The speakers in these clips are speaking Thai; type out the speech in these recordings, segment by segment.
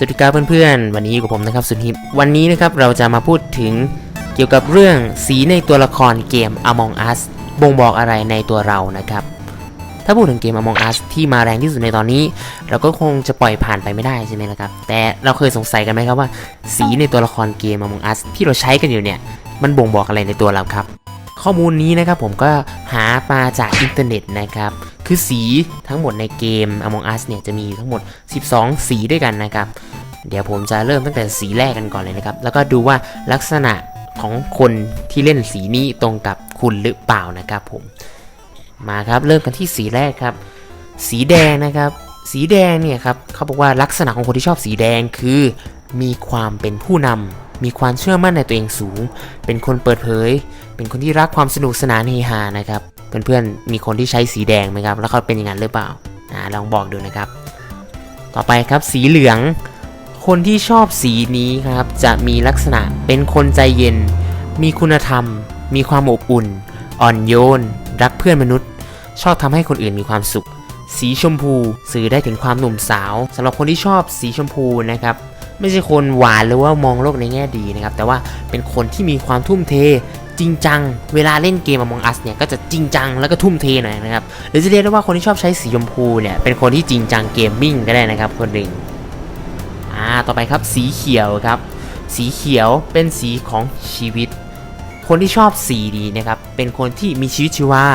สวัสดีครับเพื่อนๆ วันนี้อยู่กับผมนะครับสุนทิพวันนี้นะครับเราจะมาพูดถึงเกี่ยวกับเรื่องสีในตัวละครเกม Among Us บ่งบอกอะไรในตัวเรานะครับ ถ้าพูดถึงเกม Among Us ที่มาแรงที่สุดในตอนนี้ เราก็คงจะปล่อยผ่านไปไม่ได้ใช่ไหมล่ะครับ แต่เราเคยสงสัยกันไหมครับว่า สีในตัวละครเกม Among Us ที่เราใช้กันอยู่เนี่ยมันบ่งบอกอะไรในตัวเราครับ ข้อมูลนี้นะครับผมก็หามาจากอินเทอร์เน็ตนะครับคือสีทั้งหมดในเกม Among Us เนี่ยจะมีทั้งหมด 12 สีด้วยกันนะครับ เดี๋ยวผมจะเริ่มตั้งแต่สีแรกกันก่อนเลยนะครับ แล้วก็ดูว่าลักษณะของคนที่เล่นสีนี้ตรงกับคุณหรือเปล่านะครับผม มาครับเริ่มกันที่สีแรกครับ สีแดงนะครับ สีแดงเนี่ยครับเขาบอกว่าลักษณะของคนที่ชอบสีแดงคือ มีความเป็นผู้นำมีความเชื่อมั่นในตัวเองสูง เป็นคนเปิดเผย เป็นคนที่รักความสนุกสนานเฮฮานะครับ เพื่อนๆมีคนที่ใช้สีแดงไหมครับ แล้วเขาเป็นอย่างนั้นหรือเปล่าอ่าลองบอกดูนะครับ ต่อไปครับสีเหลือง คนที่ชอบสีนี้ครับ จะมีลักษณะเป็นคนใจเย็น มีคุณธรรม มีความอบอุ่น อ่อนโยน รักเพื่อนมนุษย์ ชอบทำให้คนอื่นมีความสุข สีชมพูสื่อได้ถึงความหนุ่มสาวสำหรับคนที่ชอบสีชมพูนะครับไม่ใช่คนหวานหรือว่ามองโลกในแง่ดีนะครับ แต่ว่าเป็นคนที่มีความทุ่มเท จริงจัง เวลาเล่นเกม Among Us เนี่ยก็จะจริงจังแล้วก็ทุ่มเทหน่อยนะครับหรือจะเรียกได้ว่าคนที่ชอบใช้สีชมพูเนี่ยเป็นคนที่จริงจังเกมมิ่งก็ได้นะครับคนหนึ่ง อ่าต่อไปครับสีเขียวครับ สีเขียวเป็นสีของชีวิต คนที่ชอบสีดีนะครับเป็นคนที่มีชีวิตชีวา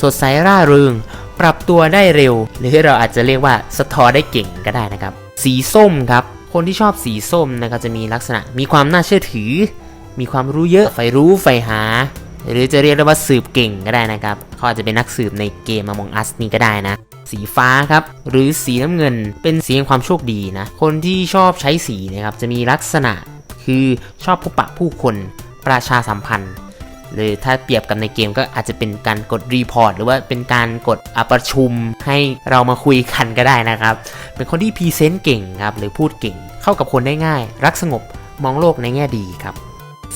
สดใสร่าเริง ปรับตัวได้เร็ว หรือเราอาจจะเรียกว่าสะท้อได้เก่งก็ได้นะครับ สีส้มครับ คนที่ชอบสีส้มนะครับจะมีลักษณะมีความน่าเชื่อถือ มีความรู้เยอะใฝ่รู้ใฝ่หาหรือจะเรียกได้ว่าสืบเก่งก็ได้นะครับ เขาอาจจะเป็นนักสืบในเกม Among Us นี้ก็ได้นะ สีฟ้าครับ หรือสีน้ำเงินเป็นสีแห่งความโชคดีนะ คนที่ชอบใช้สีนะครับจะมีลักษณะคือชอบพบปะผู้คนประชาสัมพันธ์หรือถ้าเปรียบกับในเกมก็อาจจะเป็นการกดรีพอร์ตหรือว่าเป็นการกดอประชุมให้เรามาคุยกันก็ได้นะครับ เป็นคนที่พรีเซนต์เก่งครับ หรือพูดเก่งเข้ากับคนได้ง่าย รักสงบมองโลกในแง่ดีครับ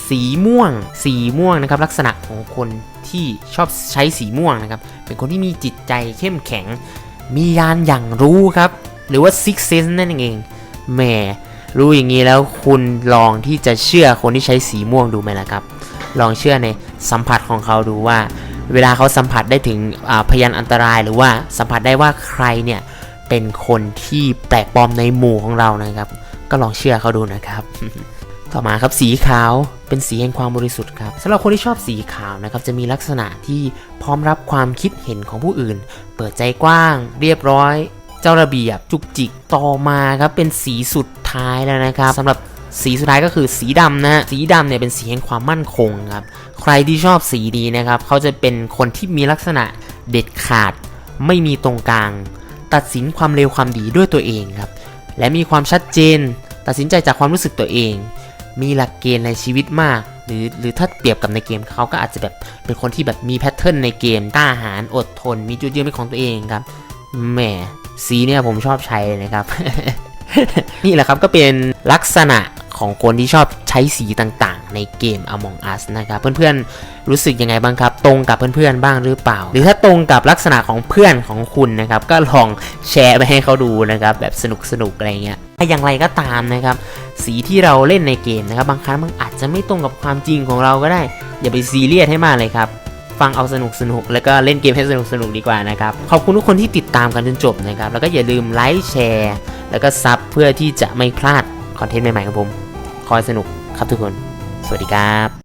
สีม่วง สีม่วงนะครับ ลักษณะของคนที่ชอบใช้สีม่วงนะครับ เป็นคนที่มีจิตใจเข้มแข็ง มียานอย่างรู้ครับ หรือว่า six sense นั่นเองแหมรู้อย่างนี้แล้วคุณลองที่จะเชื่อคนที่ใช้สีม่วงดูไหมล่ะครับ ลองเชื่อในสัมผัสของเขาดูว่า เวลาเขาสัมผัสได้ถึงพยานอันตราย หรือว่าสัมผัสได้ว่าใครเนี่ยเป็นคนที่แปลกปลอมในหมู่ของเรานะครับ ก็ลองเชื่อเขาดูนะครับ ต่อมาครับสีขาว เป็นสีแห่งความบริสุทธิ์ครับสำหรับคนที่ชอบสีขาวนะครับจะมีลักษณะที่พร้อมรับความคิดเห็นของผู้อื่น เปิดใจกว้าง เรียบร้อย เจ้าระเบียบจุกจิกต่อมาครับเป็นสีสุดท้ายแล้วนะครับสำหรับสีสุดท้ายก็คือสีดำนะสีดำเนี่ยเป็นสีแห่งความมั่นคงครับใครที่ชอบสีนี้นะครับเขาจะเป็นคนที่มีลักษณะเด็ดขาด ไม่มีตรงกลาง ตัดสินความเร็วความดีด้วยตัวเองครับและมีความชัดเจน ตัดสินใจจากความรู้สึกตัวเอง มีหลักเกณฑ์ในชีวิตมาก หรือหรือถ้าเปรียบกับในเกมเขาก็อาจจะแบบเป็นคนที่แบบมีแพทเทิร์นในเกมกล้าหาญอดทน มีจุดยืนเป็นของตัวเองครับแหมสีเนี่ยผมชอบใช้นะครับ นี่แหละครับก็เป็นลักษณะ ของคนที่ชอบใช้สีต่างๆ ในเกม Among Us นะครับ เพื่อนๆ รู้สึกยังไงบ้างครับ ตรงกับเพื่อนๆ บ้างหรือเปล่า หรือถ้าตรงกับลักษณะของเพื่อนของคุณนะครับ ก็ลองแชร์ไปให้เขาดูนะครับ แบบสนุกๆ อะไรเงี้ยอย่างไรก็ตามนะครับ สีที่เราเล่นในเกมนะครับ บางครั้งมันอาจจะไม่ตรงกับความจริงของเราก็ได้ อย่าไปซีเรียสให้มากเลยครับฟังเอาสนุกสนุกแล้วก็เล่นเกมให้สนุกสนุกดีกว่านะครับ ขอบคุณทุกคนที่ติดตามกันจนจบนะครับ แล้วก็อย่าลืมไลค์แชร์ แล้วก็ซับเพื่อที่จะไม่พลาดคอนเทนต์ใหม่ๆของผม คอยสนุกครับทุกคน สวัสดีครับ